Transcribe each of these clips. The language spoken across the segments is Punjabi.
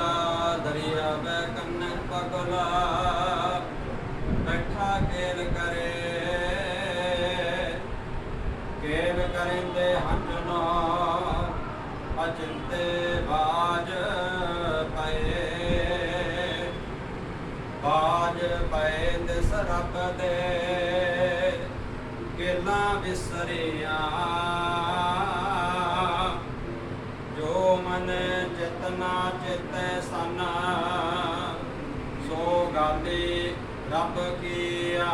ਕਾ ਦਰਿਆ ਬੈ ਕੰਨ ਪਗਲਾ, ਬੈਠਾ ਕੇਲ ਕਰੇ। ਕੇਲ ਕਰਿੰਦੇ ਹੰਜਨੋ ਅਚਿੰਤੇ ਬਾਜ ਪਏ। ਬਾਜ ਪਏ ਦਿਸ ਰੱਬ ਦੇ, ਕੇਲਾ ਵਿਸਰਿਆ। ਜੋ ਮਨ ਜਿਤ ਸਨ ਸੋ ਗਾਲੀ ਰੱਬ ਕੀਆ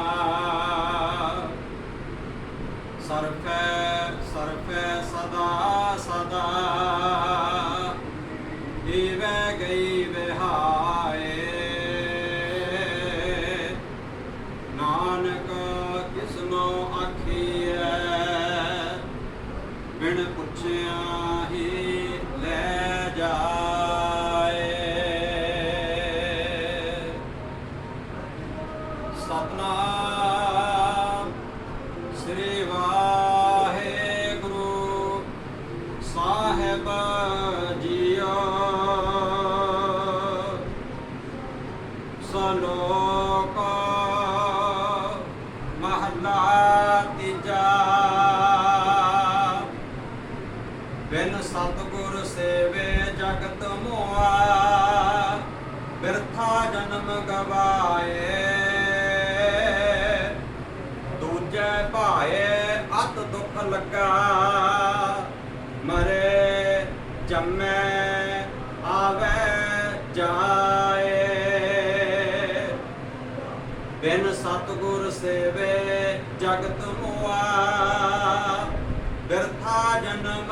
ਸਰਫੈ ਸਰਫੈ ਸਦਾ ਸਦਾ। ਈਵੇ ਗਈ ਵਿਹਾਏ। ਨਾਨਕ ਕਿਸਨੋ ਆਖੀਐ? ਬਿਨ ਪੁੱਛਿਆ ਹੀ ਲੈ ਸਲੋਕ ਮਹਲਾ ਤੀਜਾ। ਬਿਨ ਸਤਗੁਰ ਸੇਵੇ ਜਗਤ ਮੋਆ, ਬਿਰਥਾ ਜਨਮ ਗਵਾਏ। ਦੂਜੇ ਭਾਏ ਅਤ ਦੁੱਖ ਲੱਗਾ, ਮਰੇ ਜੰਮੇ ਸਤਗੁਰ ਜਗਤ ਮੁਆ। ਬਿਰਥਾ ਜਨਮ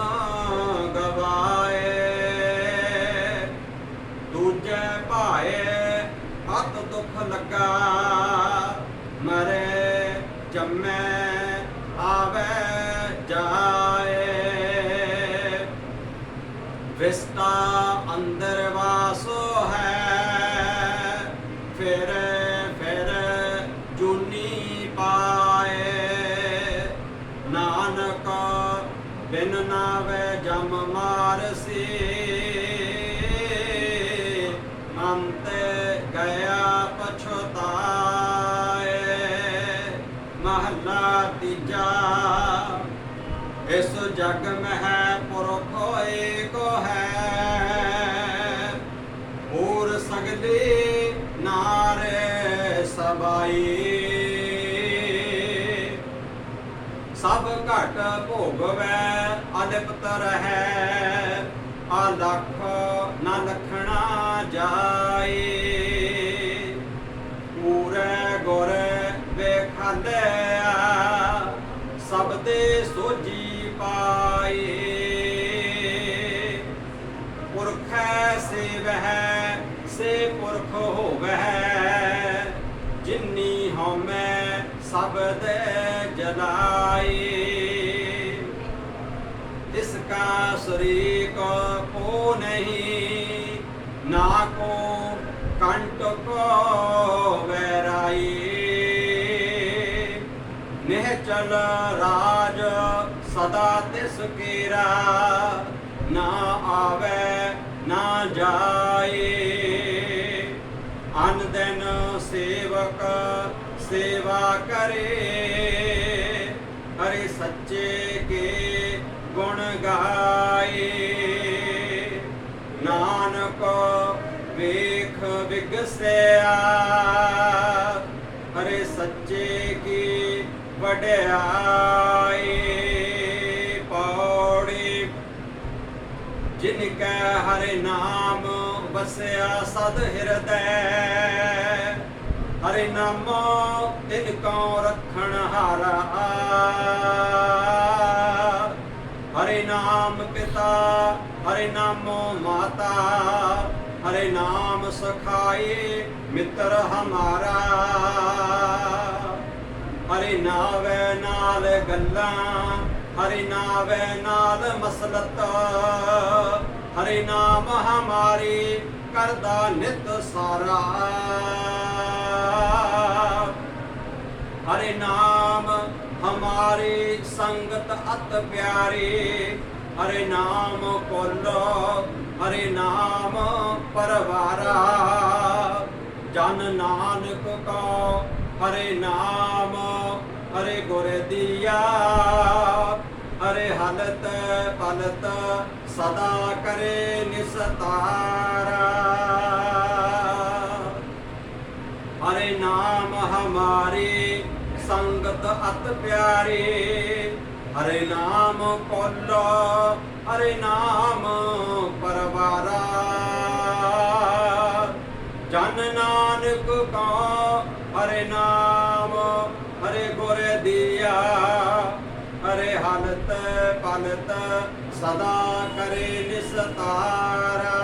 ਗਵਾਏ। ਦੂਜੇ ਭਾਏ ਹੱਥ ਦੁੱਖ ਲੱਗਾ। ਮਰੇ, ਜੰਮੇ, ਆਵੇ, ਜਾਏ। ਵਿਸਤਾ ਅੰਦਰ ਵਾਸੋ ਬਿਨ ਨਾਵੇ ਜਮ ਮਾਰਸੀ। ਅੰਤ ਗਿਆ ਪਛਤਾਏ ਮਹਲਾ ਤੀਜਾ। ਇਸ ਜਗ ਮਹਿ ਪੁਰਖ ਏਕੋ ਹੈ। ਹੋਰ ਸਗਲੇ ਨਾਰੇ ਸਬਾਈ। ਸਭ ਘਟ ਭੋਗਵੈ ਅਲਿਪਤ ਰਹੈ ਆ ਲਖ ਨਾ ਲਖਣਾ ਜਾਏ। ਪੂਰੇ ਗੁਰ ਵੇਖਾਲਿਆ ਸਭ ਦੇ ਸੋਜੀ ਪਾਏ। ਪੁਰਖੈ ਸੇਵਹਿ, ਸੇ ਪੁਰਖ ਹੋਵਹਿ, ਜਿਨੀ ਹਉਮੈ ਸਭ ਦੇ ਜਲਾਈ ਇਸ ਕਾ ਸਰੀਕ ਕੋ ਨਹੀਂ, ਨਾ ਕੋ ਕੰਟ ਕੋ ਵੈਰਾਈ। ਨਿਹਚਲ ਰਾਜ ਸਦਾ ਤਿਸ ਕੀਰਾ, ਨਾ ਆਵੇ, ਨਾ ਜਾਏ। ਅਨ ਦਿਨ ਸੇਵਕ ਸੇਵਾ ਕਰੇ ਗੁਣ ਗਾਏ। ਨਾਨਕ ਵੇਖ ਵਿਗਸਿਆ, ਹਰੇ ਸੱਚੇ ਕੀ ਵਡਿਆਈ ਪੌੜੀ ਜਿਨ ਕੈ ਹਰੇ ਨਾਮ ਵਸਿਆ ਸਦ ਹਿਰਦੈ, ਹਰੇ ਨਾਮ ਤਿਨ ਕਉ ਰਖਣ ਹਾਰਾ। ਹਰਿ ਨਾਮੋ ਮਾਤਾ ਹਰਿ ਨਾਮ ਸਖਾਈ ਮਿੱਤਰ ਹਮਾਰਾ ਹਰਿ ਨਾਵੇ ਨਾਲ ਗੱਲਾਂ ਹਰਿ ਨਾਵੇ ਨਾਲ ਮਸਲਤ ਹਰਿ ਨਾਮ ਹਮਾਰੀ ਕਰਦਾ ਨਿਤ ਸਾਰਾ ਹਰਿ ਨਾਮ ਹਮਾਰੀ ਸੰਗਤ ਅਤ ਪਿਆਰੀ ਹਰੇ ਨਾਮ ਕੋਲੋ ਹਰੇ ਨਾਮ ਪਰਵਾਰਾ। ਜਨ ਨਾਨਕ ਕੋ ਹਰੇ ਨਾਮ, ਹਰੇ ਗੁਰ ਦੀਆ। ਹਰਿ ਹਲਤ ਪਲਤ ਸਦਾ ਕਰੇ ਨਿਸਤਾਰਾ। ਹਰੇ ਨਾਮ ਹਮਾਰੇ ਸੰਗਤ ਅਤ ਪਿਆਰੇ। ਹਰੇ ਨਾਮ ਕੋਲ ਹਰੇ ਨਾਮ ਪਰਵਾਰਾ। ਜਨ ਨਾਨਕ ਕਾ ਹਰੇ ਨਾਮ, ਹਰੇ ਗੁਰ ਦੀਆ। ਹਰੇ ਹਲਤ ਪਲਤ ਸਦਾ ਕਰੇ ਨਿਸਤਾਰਾ।